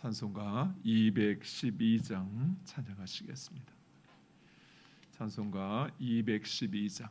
찬송가 212장 찬양하시겠습니다. 찬송가 212장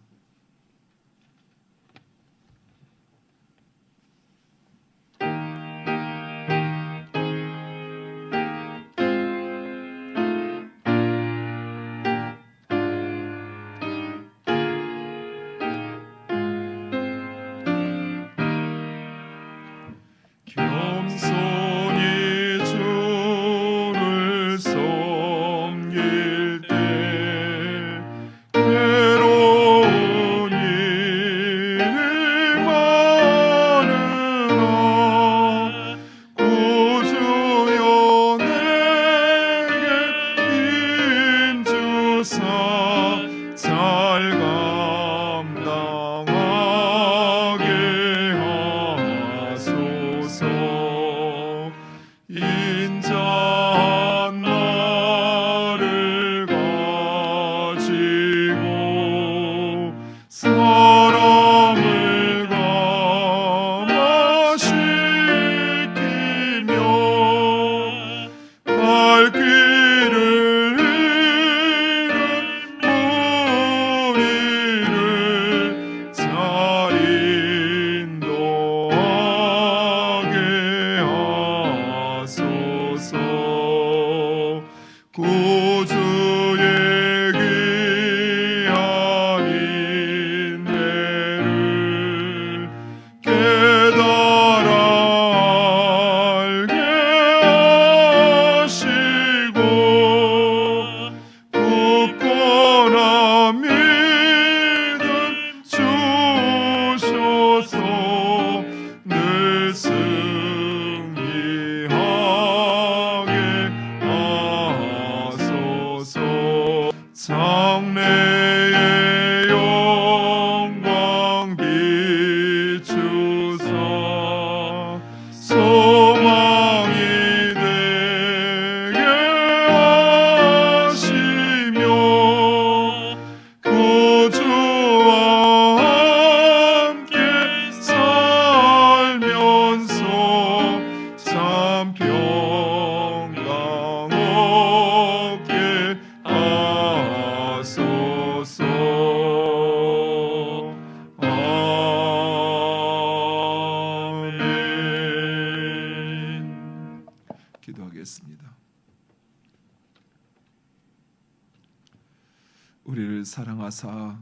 하사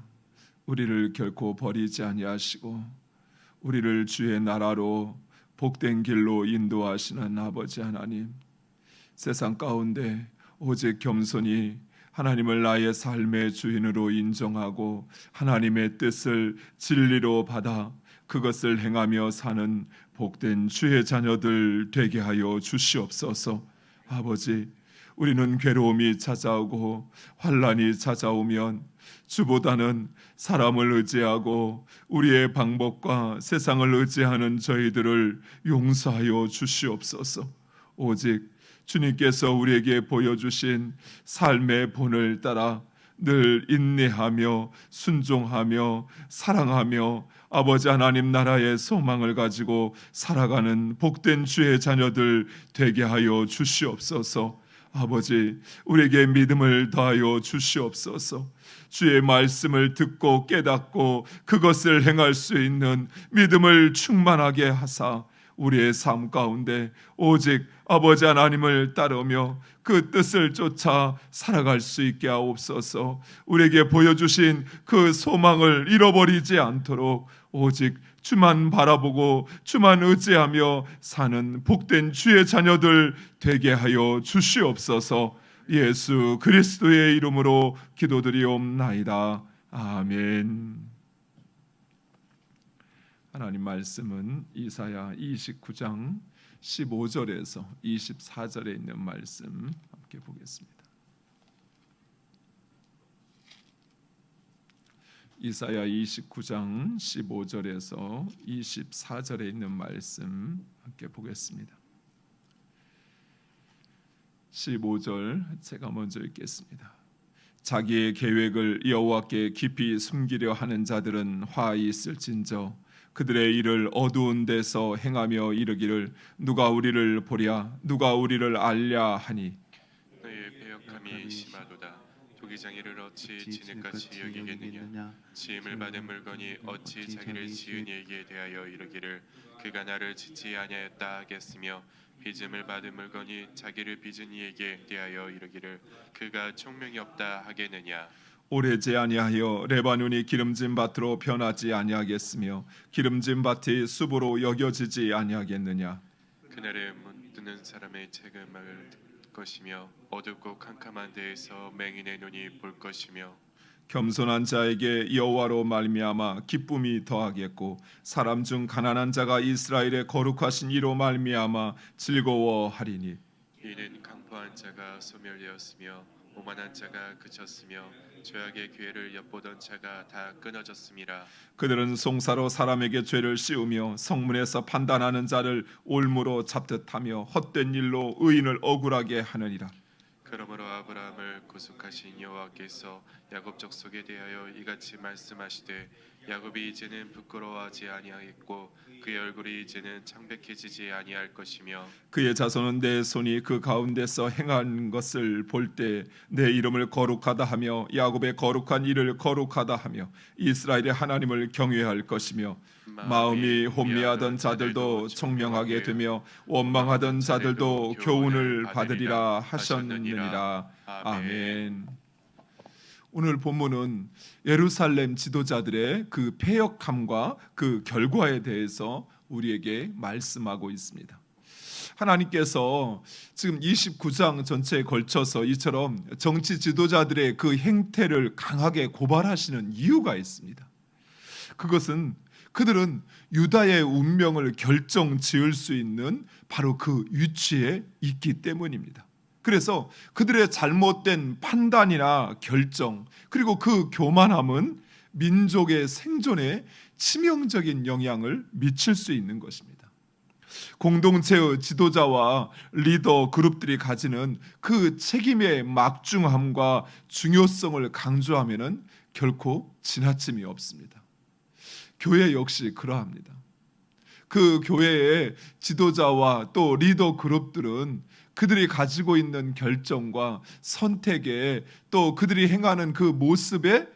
우리를 결코 버리지 아니하시고 우리를 주의 나라로 복된 길로 인도하시는 아버지 하나님 세상 가운데 오직 겸손히 하나님을 나의 삶의 주인으로 인정하고 하나님의 뜻을 진리로 받아 그것을 행하며 사는 복된 주의 자녀들 되게 하여 주시옵소서. 아버지, 우리는 괴로움이 찾아오고 환란이 찾아오면 주보다는 사람을 의지하고 우리의 방법과 세상을 의지하는 저희들을 용서하여 주시옵소서. 오직 주님께서 우리에게 보여주신 삶의 본을 따라 늘 인내하며 순종하며 사랑하며 아버지 하나님 나라의 소망을 가지고 살아가는 복된 주의 자녀들 되게 하여 주시옵소서. 아버지, 우리에게 믿음을 더하여 주시옵소서. 주의 말씀을 듣고 깨닫고 그것을 행할 수 있는 믿음을 충만하게 하사 우리의 삶 가운데 오직 아버지 하나님을 따르며 그 뜻을 쫓아 살아갈 수 있게 하옵소서. 우리에게 보여주신 그 소망을 잃어버리지 않도록 오직 주만 바라보고 주만 의지하며 사는 복된 주의 자녀들 되게 하여 주시옵소서. 예수 그리스도의 이름으로 기도드리옵나이다. 아멘. 하나님 말씀은 이사야 29장 15절에서 24절에 있는 말씀 함께 보겠습니다. 이사야 29장 15절에서 24절에 있는 말씀 함께 보겠습니다. 15절 제가 먼저 읽겠습니다. 자기의 계획을 여호와께 깊이 숨기려 하는 자들은 화히 있을진저 그들의 일을 어두운 데서 행하며 이르기를 누가 우리를 보랴 누가 우리를 알랴 하니 너의 배역함이 심하도다 도기장이를 어찌 진흙같이 여기겠느냐? 지음을 받은 물건이 어찌 자기를 지은 이에게 대하여 이르기를 그가 나를 짓지 아니하였다 하겠으며 빚음을 받은 물건이 자기를 빚은 이에게 대하여 이르기를 그가 총명이 없다 하겠느냐? 오래지 아니하여 레바논이 기름진 밭으로 변하지 아니하겠으며 기름진 밭이 숲으로 여겨지지 아니하겠느냐? 그날에 문드는 사람의 책임을 들 것이며 어둡고 캄캄한 데에서 맹인의 눈이 볼 것이며 겸손한 자에게 여호와로 말미암아 기쁨이 더하겠고 사람 중 가난한 자가 이스라엘의 거룩하신 이로 말미암아 즐거워하리니. 이는 강포한 자가 소멸되었으며 오만한 자가 그쳤으며 죄악의 기회를 엿보던 자가 다 끊어졌음이라 그들은 송사로 사람에게 죄를 씌우며 성문에서 판단하는 자를 올무로 잡듯하며 헛된 일로 의인을 억울하게 하느니라. 그러므로 아브라함을 구속하신 여호와께서 야곱 족속에 대하여 이같이 말씀하시되 야곱이 이제는 부끄러워하지 아니하겠고 그의 얼굴이 이제는 창백해지지 아니할 것이며 그의 자손은 내 손이 그 가운데서 행한 것을 볼 때 내 이름을 거룩하다 하며 야곱의 거룩한 일을 거룩하다 하며 이스라엘의 하나님을 경외할 것이며 마음이 혼미하던 자들도 청명하게 되며 원망하던 자들도 교훈을 받으리라 하셨느니라. 아멘. 오늘 본문은 예루살렘 지도자들의 그 패역함과 그 결과에 대해서 우리에게 말씀하고 있습니다. 하나님께서 지금 29장 전체에 걸쳐서 이처럼 정치 지도자들의 그 행태를 강하게 고발하시는 이유가 있습니다. 그것은 그들은 유다의 운명을 결정 지을 수 있는 바로 그 위치에 있기 때문입니다. 그래서 그들의 잘못된 판단이나 결정 그리고 그 교만함은 민족의 생존에 치명적인 영향을 미칠 수 있는 것입니다. 공동체의 지도자와 리더 그룹들이 가지는 그 책임의 막중함과 중요성을 강조하면은 결코 지나침이 없습니다. 교회 역시 그러합니다. 그 교회의 지도자와 또 리더 그룹들은 그들이 가지고 있는 결정과 선택에 또 그들이 행하는 그 모습의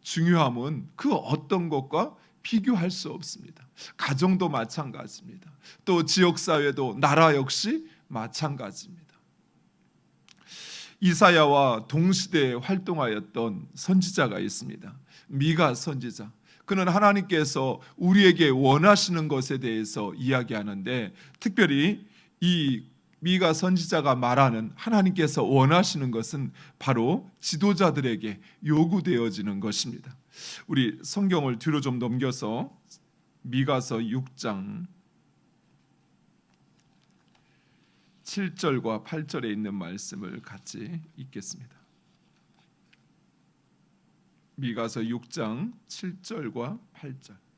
중요함은 그 어떤 것과 비교할 수 없습니다. 가정도 마찬가지입니다. 또 지역 사회도 나라 역시 마찬가지입니다. 이사야와 동시대에 활동하였던 선지자가 있습니다. 미가 선지자. 그는 하나님께서 우리에게 원하시는 것에 대해서 이야기하는데 특별히 이 미가 선지자가 말하는 하나님께서 원하시는 것은 바로 지도자들에게 요구되어지는 것입니다. 우리 성경을 뒤로 좀 넘겨서 미가서 6장 7절과 8절에 있는 말씀을 같이 읽겠습니다. 미가서 6장 7절과 8절.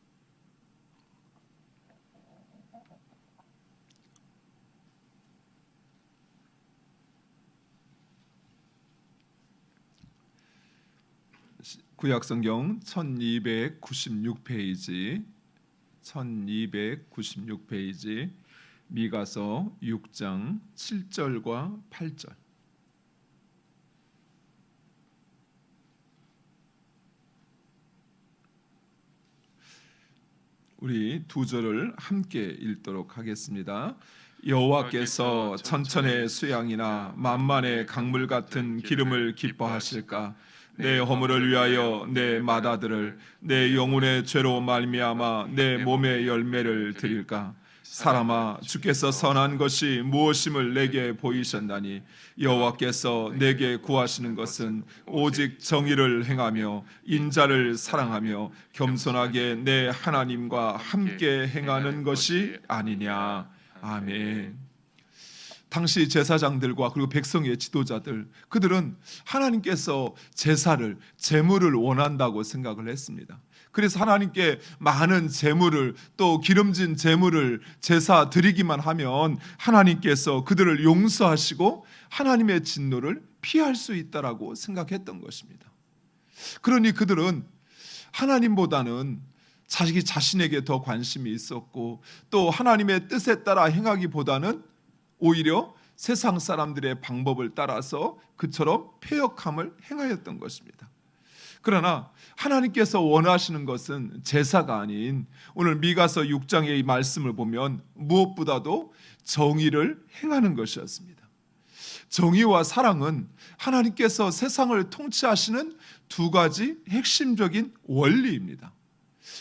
구약 성경 1296페이지 1296페이지 미가서 6장 7절과 8절 우리 두 절을 함께 읽도록 하겠습니다. 여호와께서 천천의 수양이나 만만의 강물 같은 기름을 기뻐하실까? 내 허물을 위하여 내 마다들을 내 영혼의 죄로 말미암아 내 몸의 열매를 드릴까? 사람아 주께서 선한 것이 무엇임을 내게 보이셨나니 여호와께서 내게 구하시는 것은 오직 정의를 행하며 인자를 사랑하며 겸손하게 내 하나님과 함께 행하는 것이 아니냐 아멘. 당시 제사장들과 그리고 백성의 지도자들 그들은 하나님께서 제사를 제물을 원한다고 생각을 했습니다. 그래서 하나님께 많은 제물을 또 기름진 제물을 제사 드리기만 하면 하나님께서 그들을 용서하시고 하나님의 진노를 피할 수 있다라고 생각했던 것입니다. 그러니 그들은 하나님보다는 자기 자신에게 더 관심이 있었고 또 하나님의 뜻에 따라 행하기보다는 오히려 세상 사람들의 방법을 따라서 그처럼 폐역함을 행하였던 것입니다. 그러나 하나님께서 원하시는 것은 제사가 아닌 오늘 미가서 6장의 이 말씀을 보면 무엇보다도 정의를 행하는 것이었습니다. 정의와 사랑은 하나님께서 세상을 통치하시는 두 가지 핵심적인 원리입니다.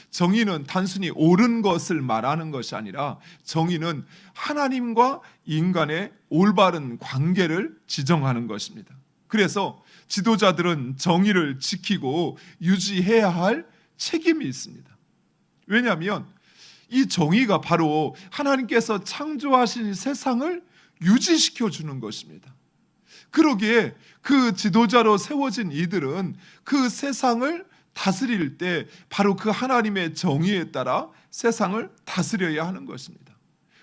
정의는 단순히 옳은 것을 말하는 것이 아니라 정의는 하나님과 인간의 올바른 관계를 지정하는 것입니다. 그래서 지도자들은 정의를 지키고 유지해야 할 책임이 있습니다. 왜냐하면 이 정의가 바로 하나님께서 창조하신 세상을 유지시켜 주는 것입니다. 그러기에 그 지도자로 세워진 이들은 그 세상을 다스릴 때 바로 그 하나님의 정의에 따라 세상을 다스려야 하는 것입니다.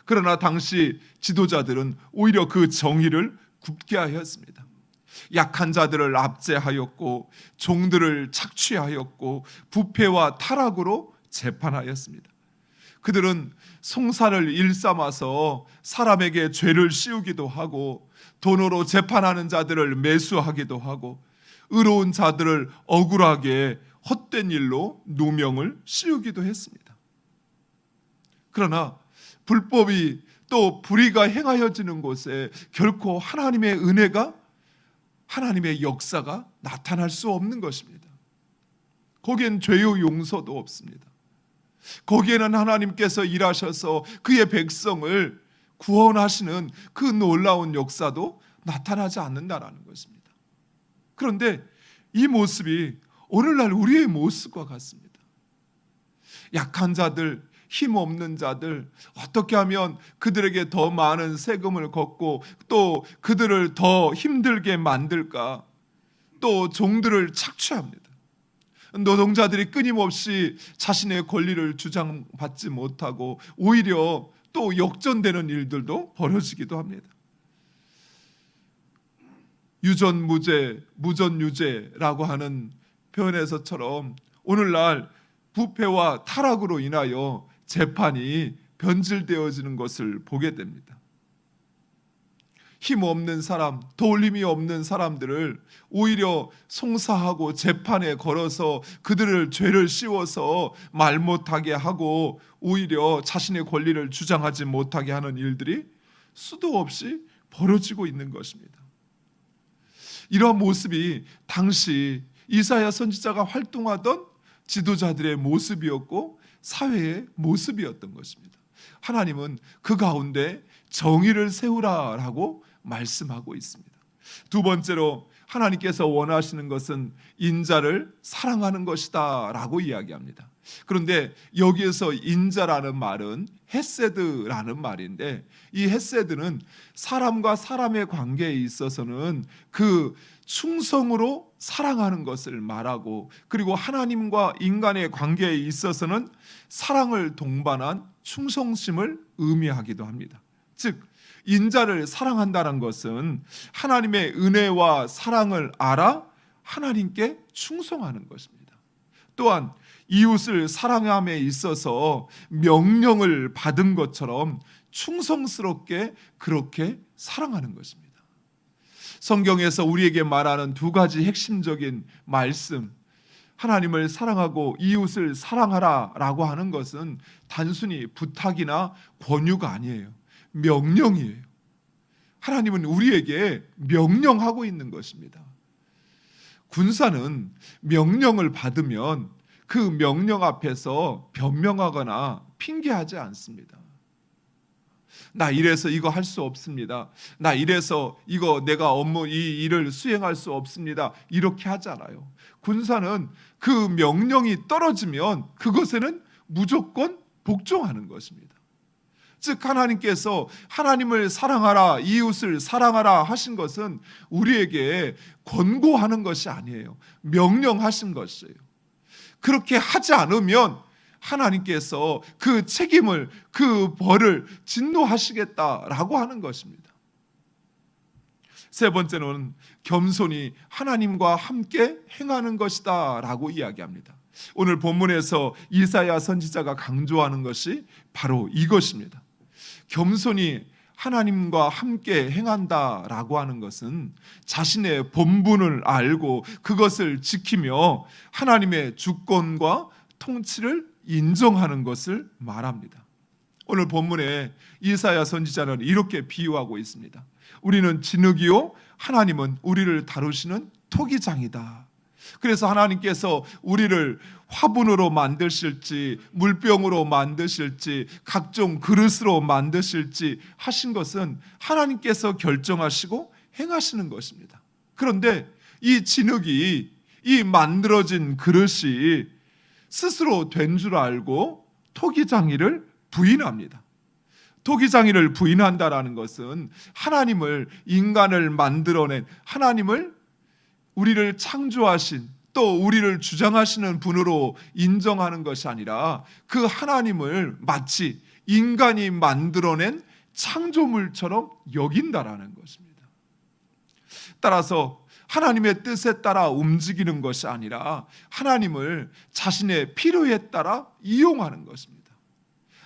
그러나 당시 지도자들은 오히려 그 정의를 굽게 하였습니다. 약한 자들을 압제하였고 종들을 착취하였고 부패와 타락으로 재판하였습니다. 그들은 송사를 일삼아서 사람에게 죄를 씌우기도 하고 돈으로 재판하는 자들을 매수하기도 하고 의로운 자들을 억울하게 헛된 일로 누명을 씌우기도 했습니다. 그러나 불법이 또 불의가 행하여지는 곳에 결코 하나님의 은혜가 하나님의 역사가 나타날 수 없는 것입니다. 거기엔 죄의 용서도 없습니다. 거기에는 하나님께서 일하셔서 그의 백성을 구원하시는 그 놀라운 역사도 나타나지 않는다라는 것입니다. 그런데 이 모습이 오늘날 우리의 모습과 같습니다. 약한 자들, 힘 없는 자들, 어떻게 하면 그들에게 더 많은 세금을 걷고 또 그들을 더 힘들게 만들까? 또 종들을 착취합니다. 노동자들이 끊임없이 자신의 권리를 주장받지 못하고 오히려 또 역전되는 일들도 벌어지기도 합니다. 유전무죄, 무전유죄라고 하는 표현에서처럼 오늘날 부패와 타락으로 인하여 재판이 변질되어지는 것을 보게 됩니다. 힘 없는 사람, 도울림이 없는 사람들을 오히려 송사하고 재판에 걸어서 그들을 죄를 씌워서 말 못하게 하고 오히려 자신의 권리를 주장하지 못하게 하는 일들이 수도 없이 벌어지고 있는 것입니다. 이러한 모습이 당시 이사야 선지자가 활동하던 지도자들의 모습이었고 사회의 모습이었던 것입니다. 하나님은 그 가운데 정의를 세우라라고 말씀하고 있습니다. 두 번째로 하나님께서 원하시는 것은 인자를 사랑하는 것이다라고 이야기합니다. 그런데 여기에서 인자라는 말은 헤세드라는 말인데 이 헤세드는 사람과 사람의 관계에 있어서는 그 충성으로 사랑하는 것을 말하고 그리고 하나님과 인간의 관계에 있어서는 사랑을 동반한 충성심을 의미하기도 합니다. 즉 인자를 사랑한다는 것은 하나님의 은혜와 사랑을 알아 하나님께 충성하는 것입니다. 또한 이웃을 사랑함에 있어서 명령을 받은 것처럼 충성스럽게 그렇게 사랑하는 것입니다. 성경에서 우리에게 말하는 두 가지 핵심적인 말씀 하나님을 사랑하고 이웃을 사랑하라라고 하는 것은 단순히 부탁이나 권유가 아니에요. 명령이에요. 하나님은 우리에게 명령하고 있는 것입니다. 군사는 명령을 받으면 그 명령 앞에서 변명하거나 핑계하지 않습니다. 나 이래서 이거 할 수 없습니다. 나 이래서 이거 내가 업무 이 일을 수행할 수 없습니다. 이렇게 하잖아요. 군사는 그 명령이 떨어지면 그것에는 무조건 복종하는 것입니다. 즉 하나님께서 하나님을 사랑하라 이웃을 사랑하라 하신 것은 우리에게 권고하는 것이 아니에요. 명령하신 것이에요. 그렇게 하지 않으면 하나님께서 그 책임을 그 벌을 진노하시겠다라고 하는 것입니다. 세 번째는 겸손히 하나님과 함께 행하는 것이다라고 이야기합니다. 오늘 본문에서 이사야 선지자가 강조하는 것이 바로 이것입니다. 겸손히 하나님과 함께 행한다라고 하는 것은 자신의 본분을 알고 그것을 지키며 하나님의 주권과 통치를 인정하는 것을 말합니다. 오늘 본문에 이사야 선지자는 이렇게 비유하고 있습니다. 우리는 진흙이요 하나님은 우리를 다루시는 토기장이다. 그래서 하나님께서 우리를 화분으로 만드실지 물병으로 만드실지 각종 그릇으로 만드실지 하신 것은 하나님께서 결정하시고 행하시는 것입니다. 그런데 이 진흙이 이 만들어진 그릇이 스스로 된 줄 알고 토기장이를 부인합니다. 토기장이를 부인한다라는 것은 하나님을 인간을 만들어낸 하나님을 우리를 창조하신 또 우리를 주장하시는 분으로 인정하는 것이 아니라 그 하나님을 마치 인간이 만들어낸 창조물처럼 여긴다라는 것입니다. 따라서 하나님의 뜻에 따라 움직이는 것이 아니라 하나님을 자신의 필요에 따라 이용하는 것입니다.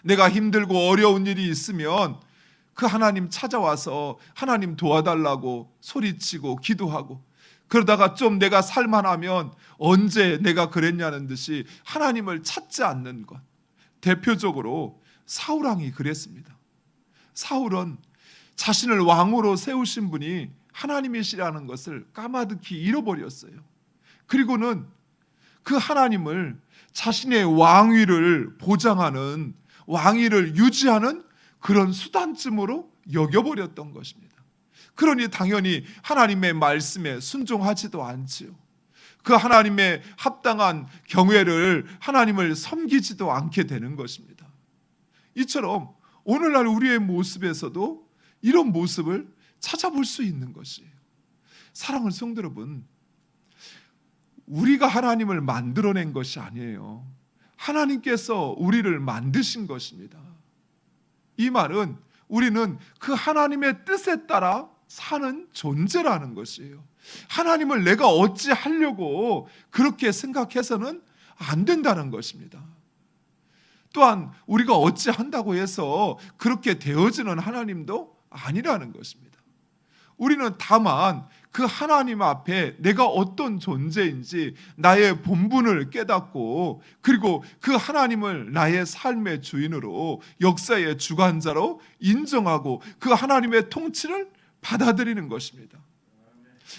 내가 힘들고 어려운 일이 있으면 그 하나님 찾아와서 하나님 도와달라고 소리치고 기도하고 그러다가 좀 내가 살만하면 언제 내가 그랬냐는 듯이 하나님을 찾지 않는 것. 대표적으로 사울왕이 그랬습니다. 사울은 자신을 왕으로 세우신 분이 하나님이시라는 것을 까마득히 잃어버렸어요. 그리고는 그 하나님을 자신의 왕위를 보장하는 왕위를 유지하는 그런 수단쯤으로 여겨버렸던 것입니다. 그러니 당연히 하나님의 말씀에 순종하지도 않지요. 그 하나님의 합당한 경외를 하나님을 섬기지도 않게 되는 것입니다. 이처럼 오늘날 우리의 모습에서도 이런 모습을 찾아볼 수 있는 것이에요. 사랑하는 성도 여러분, 우리가 하나님을 만들어낸 것이 아니에요. 하나님께서 우리를 만드신 것입니다. 이 말은 우리는 그 하나님의 뜻에 따라 사는 존재라는 것이에요. 하나님을 내가 어찌 하려고 그렇게 생각해서는 안 된다는 것입니다. 또한 우리가 어찌 한다고 해서 그렇게 되어지는 하나님도 아니라는 것입니다. 우리는 다만 그 하나님 앞에 내가 어떤 존재인지 나의 본분을 깨닫고 그리고 그 하나님을 나의 삶의 주인으로 역사의 주관자로 인정하고 그 하나님의 통치를 받아들이는 것입니다.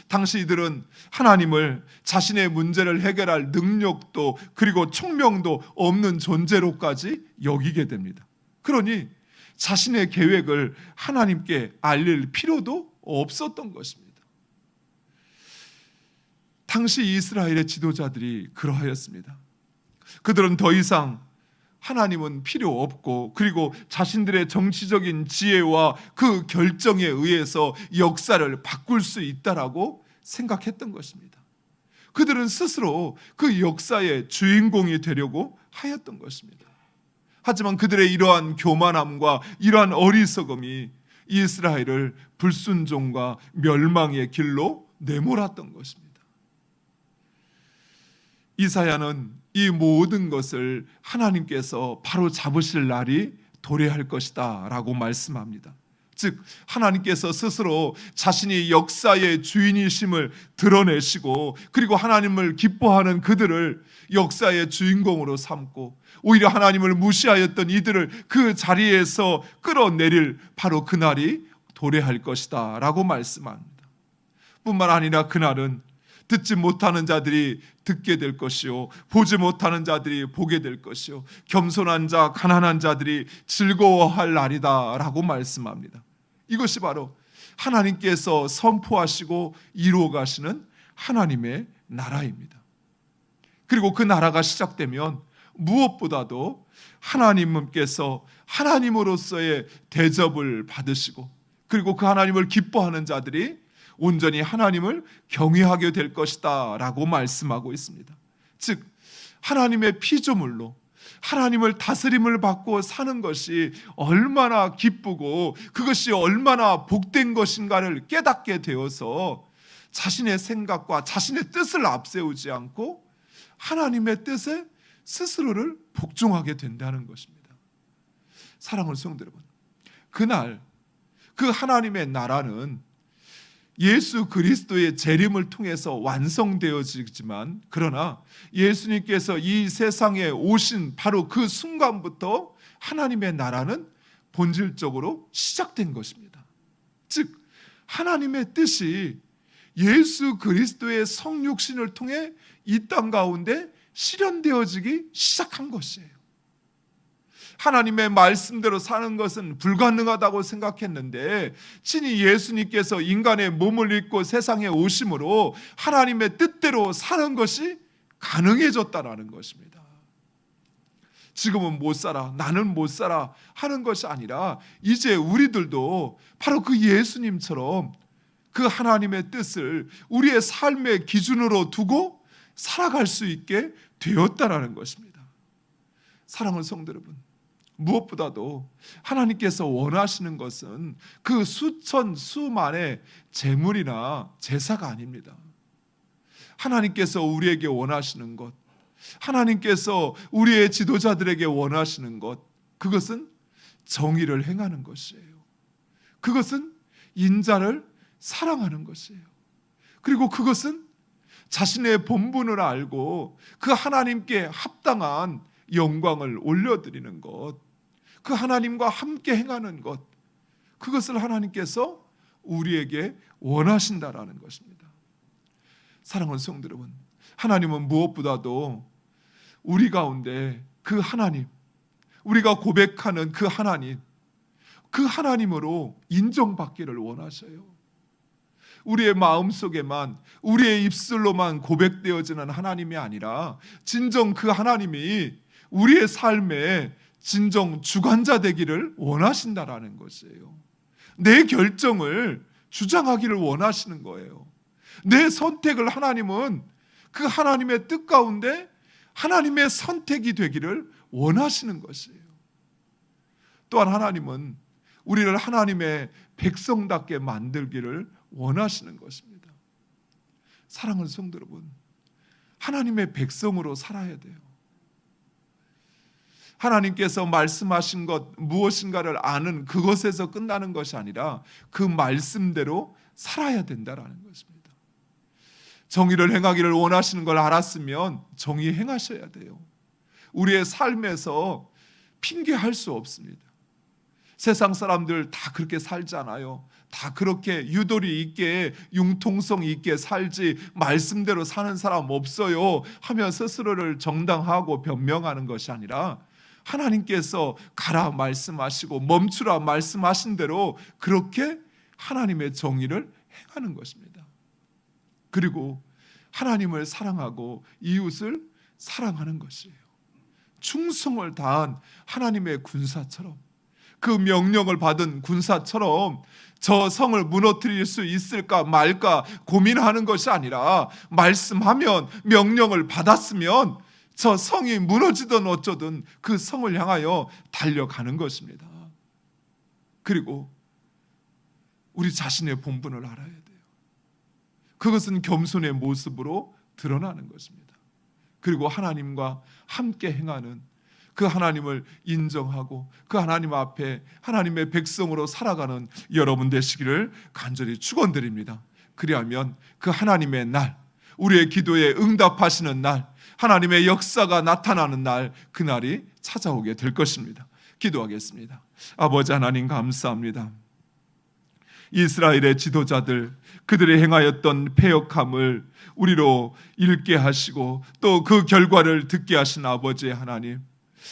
당시 이들은 하나님을 자신의 문제를 해결할 능력도 그리고 총명도 없는 존재로까지 여기게 됩니다. 그러니 자신의 계획을 하나님께 알릴 필요도 없었던 것입니다. 당시 이스라엘의 지도자들이 그러하였습니다. 그들은 더 이상 하나님은 필요 없고 그리고 자신들의 정치적인 지혜와 그 결정에 의해서 역사를 바꿀 수 있다라고 생각했던 것입니다. 그들은 스스로 그 역사의 주인공이 되려고 하였던 것입니다. 하지만 그들의 이러한 교만함과 이러한 어리석음이 이스라엘을 불순종과 멸망의 길로 내몰았던 것입니다. 이사야는 이 모든 것을 하나님께서 바로 잡으실 날이 도래할 것이다 라고 말씀합니다. 즉 하나님께서 스스로 자신이 역사의 주인이심을 드러내시고 그리고 하나님을 기뻐하는 그들을 역사의 주인공으로 삼고 오히려 하나님을 무시하였던 이들을 그 자리에서 끌어내릴 바로 그날이 도래할 것이다라고 말씀합니다. 뿐만 아니라 그날은 듣지 못하는 자들이 듣게 될 것이요 보지 못하는 자들이 보게 될 것이요 겸손한 자 가난한 자들이 즐거워할 날이다라고 말씀합니다. 이것이 바로 하나님께서 선포하시고 이루어 가시는 하나님의 나라입니다. 그리고 그 나라가 시작되면 무엇보다도 하나님께서 하나님으로서의 대접을 받으시고 그리고 그 하나님을 기뻐하는 자들이 온전히 하나님을 경외하게 될 것이다라고 말씀하고 있습니다. 즉 하나님의 피조물로 하나님을 다스림을 받고 사는 것이 얼마나 기쁘고 그것이 얼마나 복된 것인가를 깨닫게 되어서 자신의 생각과 자신의 뜻을 앞세우지 않고 하나님의 뜻에 스스로를 복종하게 된다는 것입니다. 사랑하는 성도 여러분, 그날 그 하나님의 나라는 예수 그리스도의 재림을 통해서 완성되어지지만 그러나 예수님께서 이 세상에 오신 바로 그 순간부터 하나님의 나라는 본질적으로 시작된 것입니다. 즉 하나님의 뜻이 예수 그리스도의 성육신을 통해 이 땅 가운데 실현되어지기 시작한 것이에요. 하나님의 말씀대로 사는 것은 불가능하다고 생각했는데 친히 예수님께서 인간의 몸을 입고 세상에 오심으로 하나님의 뜻대로 사는 것이 가능해졌다라는 것입니다. 지금은 못 살아, 나는 못 살아 하는 것이 아니라 이제 우리들도 바로 그 예수님처럼 그 하나님의 뜻을 우리의 삶의 기준으로 두고 살아갈 수 있게 되었다라는 것입니다. 사랑하는 성도 여러분, 무엇보다도 하나님께서 원하시는 것은 그 수천 수만의 재물이나 제사가 아닙니다. 하나님께서 우리에게 원하시는 것, 하나님께서 우리의 지도자들에게 원하시는 것, 그것은 정의를 행하는 것이에요. 그것은 인자를 사랑하는 것이에요. 그리고 그것은 자신의 본분을 알고 그 하나님께 합당한 영광을 올려드리는 것, 그 하나님과 함께 행하는 것, 그것을 하나님께서 우리에게 원하신다라는 것입니다. 사랑하는 성도 여러분, 하나님은 무엇보다도 우리 가운데 그 하나님, 우리가 고백하는 그 하나님, 그 하나님으로 인정받기를 원하셔요. 우리의 마음 속에만 우리의 입술로만 고백되어지는 하나님이 아니라 진정 그 하나님이 우리의 삶에 진정 주관자 되기를 원하신다라는 것이에요. 내 결정을 주장하기를 원하시는 거예요. 내 선택을 하나님은 그 하나님의 뜻 가운데 하나님의 선택이 되기를 원하시는 것이에요. 또한 하나님은 우리를 하나님의 백성답게 만들기를 원하시는 것입니다. 사랑하는 성도 여러분, 하나님의 백성으로 살아야 돼요. 하나님께서 말씀하신 것 무엇인가를 아는 그것에서 끝나는 것이 아니라 그 말씀대로 살아야 된다라는 것입니다. 정의를 행하기를 원하시는 걸 알았으면 정의 행하셔야 돼요. 우리의 삶에서 핑계할 수 없습니다. 세상 사람들 다 그렇게 살잖아요. 다 그렇게 유도리 있게 융통성 있게 살지 말씀대로 사는 사람 없어요 하며 스스로를 정당하고 변명하는 것이 아니라 하나님께서 가라 말씀하시고 멈추라 말씀하신 대로 그렇게 하나님의 정의를 행하는 것입니다. 그리고 하나님을 사랑하고 이웃을 사랑하는 것이에요. 충성을 다한 하나님의 군사처럼 그 명령을 받은 군사처럼 저 성을 무너뜨릴 수 있을까 말까 고민하는 것이 아니라 말씀하면 명령을 받았으면 저 성이 무너지든 어쩌든 그 성을 향하여 달려가는 것입니다. 그리고 우리 자신의 본분을 알아야 돼요. 그것은 겸손의 모습으로 드러나는 것입니다. 그리고 하나님과 함께 행하는 그 하나님을 인정하고 그 하나님 앞에 하나님의 백성으로 살아가는 여러분 되시기를 간절히 축원드립니다. 그리하면 그 하나님의 날, 우리의 기도에 응답하시는 날, 하나님의 역사가 나타나는 날, 그날이 찾아오게 될 것입니다. 기도하겠습니다. 아버지 하나님 감사합니다. 이스라엘의 지도자들 그들이 행하였던 패역함을 우리로 읽게 하시고 또 그 결과를 듣게 하신 아버지 하나님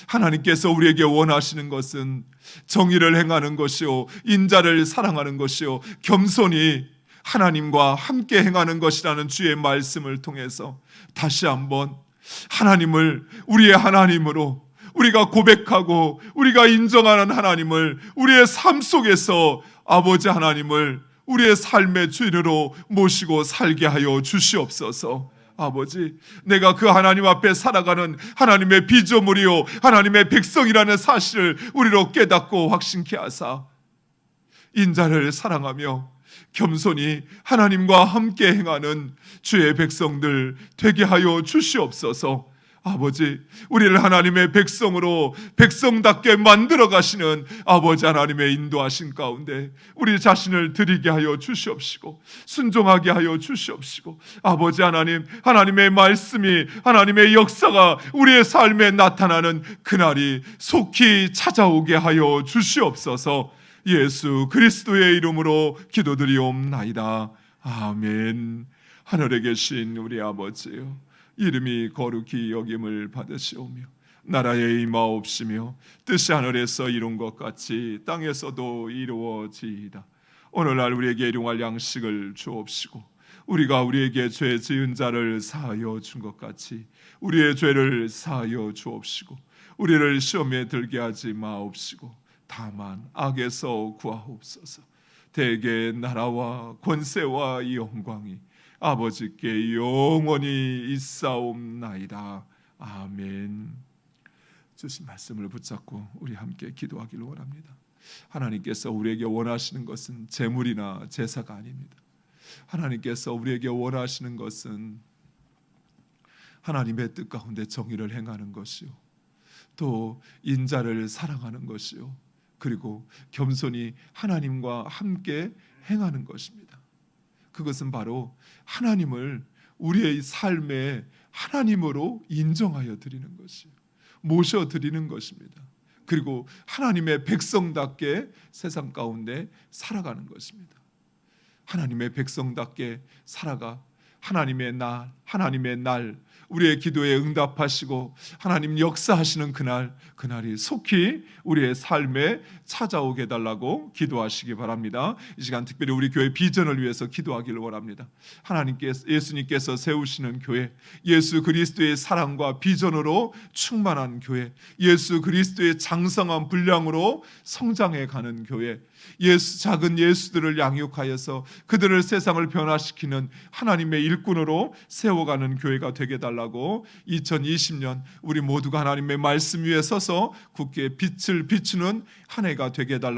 하나님께서 우리에게 원하시는 것은 정의를 행하는 것이요 인자를 사랑하는 것이요 겸손히 하나님과 함께 행하는 것이라는 주의 말씀을 통해서 다시 한번 하나님을 우리의 하나님으로 우리가 고백하고 우리가 인정하는 하나님을 우리의 삶 속에서 아버지 하나님을 우리의 삶의 주인으로 모시고 살게 하여 주시옵소서. 아버지, 내가 그 하나님 앞에 살아가는 하나님의 비조물이요 하나님의 백성이라는 사실을 우리로 깨닫고 확신케 하사 인자를 사랑하며 겸손히 하나님과 함께 행하는 주의 백성들 되게 하여 주시옵소서. 아버지, 우리를 하나님의 백성으로 백성답게 만들어 가시는 아버지 하나님의 인도하신 가운데 우리 자신을 드리게 하여 주시옵시고 순종하게 하여 주시옵시고 아버지 하나님, 하나님의 말씀이 하나님의 역사가 우리의 삶에 나타나는 그날이 속히 찾아오게 하여 주시옵소서. 예수 그리스도의 이름으로 기도드리옵나이다. 아멘. 하늘에 계신 우리 아버지요. 이름이 거룩히 여김을 받으시오며 나라의 임하옵시며 뜻이 하늘에서 이룬 것 같이 땅에서도 이루어지이다. 오늘날 우리에게 일용할 양식을 주옵시고 우리가 우리에게 죄 지은 자를 사하여 준 것 같이 우리의 죄를 사하여 주옵시고 우리를 시험에 들게 하지 마옵시고 다만 악에서 구하옵소서. 대개 나라와 권세와 영광이 아버지께 영원히 있사옵나이다. 아멘. 주신 말씀을 붙잡고 우리 함께 기도하기를 원합니다. 하나님께서 우리에게 원하시는 것은 재물이나 제사가 아닙니다. 하나님께서 우리에게 원하시는 것은 하나님의 뜻 가운데 정의를 행하는 것이요. 또 인자를 사랑하는 것이요. 그리고 겸손히 하나님과 함께 행하는 것입니다. 그것은 바로 하나님을 우리의 삶에 하나님으로 인정하여 드리는 것이요. 모셔 드리는 것입니다. 그리고 하나님의 백성답게 세상 가운데 살아가는 것입니다. 하나님의 백성답게 살아가 하나님의 날, 하나님의 날, 우리의 기도에 응답하시고 하나님 역사하시는 그날, 그날이 속히 우리의 삶에 찾아오게 달라고 기도하시기 바랍니다. 이 시간 특별히 우리 교회 비전을 위해서 기도하기를 원합니다. 하나님께서 예수님께서 세우시는 교회, 예수 그리스도의 사랑과 비전으로 충만한 교회, 예수 그리스도의 장성한 분량으로 성장해 가는 교회, 예수 작은 예수들을 양육하여서 그들을 세상을 변화시키는 하나님의 일꾼으로 세워가는 교회가 되게 달라고 2020년 우리 모두가 하나님의 말씀 위에 서서 굳게 빛을 비추는 한 해가 되게 달라고